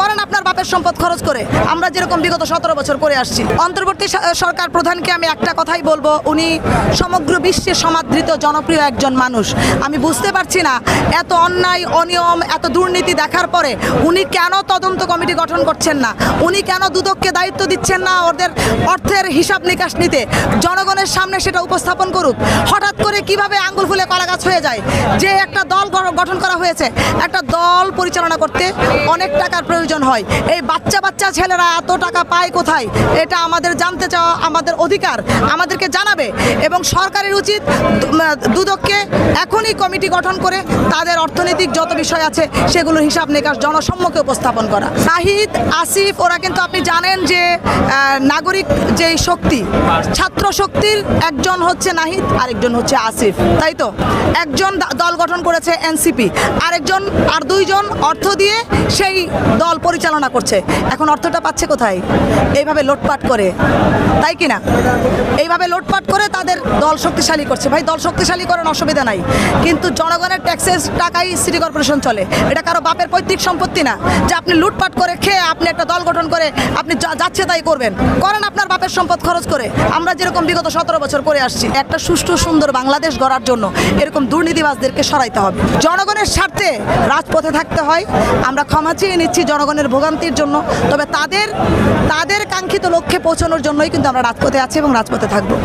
করেন আপনার বাপের সম্পদ খরচ করে। আমরা যেরকম বিগত সতেরো বছর করে আসছি। অন্তর্বর্তী সরকার প্রধানকে আমি একটা কথাই বলব, উনি সমগ্র বিশ্বে সমাদৃত, জনপ্রিয় একজন মানুষ। আমি বুঝতে পারছি না, এত অন্যায়, অনিয়ম, এত দুর্নীতি দেখার পরে উনি কেন তদন্ত কমিটি গঠন করছেন না? উনি কেন দুদককে দায়িত্ব দিচ্ছেন না ওদের অর্থের হিসাব নিকাশ নিতে? জনগণের সামনে সেটা উপস্থাপন করুক। হঠাৎ করে কীভাবে আঙ্গুল ফুলে কলা গাছ হয়ে যায়? যে একটা দল গঠন করা হয়েছে। একটা দল পরিচালনা করতে অনেক টাকার প্রয়োজন হয়। এই বাচ্চা বাচ্চা ছেলেরা এত টাকা পায় কোথায়? এটা আমাদের জানতে চাওয়া আমাদের অধিকার, আমাদেরকে জানাবে। এবং সরকারের উচিত দুদককে এখনই কমিটি গঠন করে তাদের অর্থনৈতিক যত বিষয় আছে সেগুলোর হিসাব নিকাশ জনসম্মুখে উপস্থাপন করা। নাহিদ আসিফ, ওরা কিন্তু আপনি জানেন যে নাগরিক যে শক্তি, ছাত্র শক্তির একজন হচ্ছে নাহিদ, আরেকজন হচ্ছে আসিফ। তাই তো? একজন দল গঠন করেছে এনসিপি। আরেকজন আর দুইজন অর্থ দিয়ে সেই দল পরিচালনা করছে। এখন অর্থটা পাচ্ছে কোথায়? এইভাবে লোটপাট করে। তাই কি না এইভাবে লোটপাট করে তাদের দল শক্তিশালী করছে। ভাই, দল শক্তিশালী করেন অসুবিধা নাই। কিন্তু জনগণের ট্যাক্সের টাকাই সিটি কর্পোরেশন চলে। এটা কারও বাপের পৈতৃক সম্পত্তি না। যে আপনি লুটপাট করে খেয়ে আপনি একটা দল গঠন করে আপনি যাচ্ছে তাই করবেন। করেন আপনার বাপের সম্পদ খরচ করে। আমরা যেরকম বিগত সতেরো বছর করে আসছি, একটা সুষ্ঠু সুন্দর বাংলাদেশ গড়ার জন্য এরকম দুর্নীতিবাজদেরকে সরাইতে হবে। জনগণের স্বার্থে রাজপথে থাকতে হয়। আমরা ক্ষমা চেয়ে নিচ্ছি জনগণের ভোগান্তির জন্য। তবে তাদের তাদের কাঙ্ক্ষিত লক্ষ্যে পৌঁছানোর জন্যই কিন্তু আমরা রাজপথে আছি এবং রাজপথে থাকব।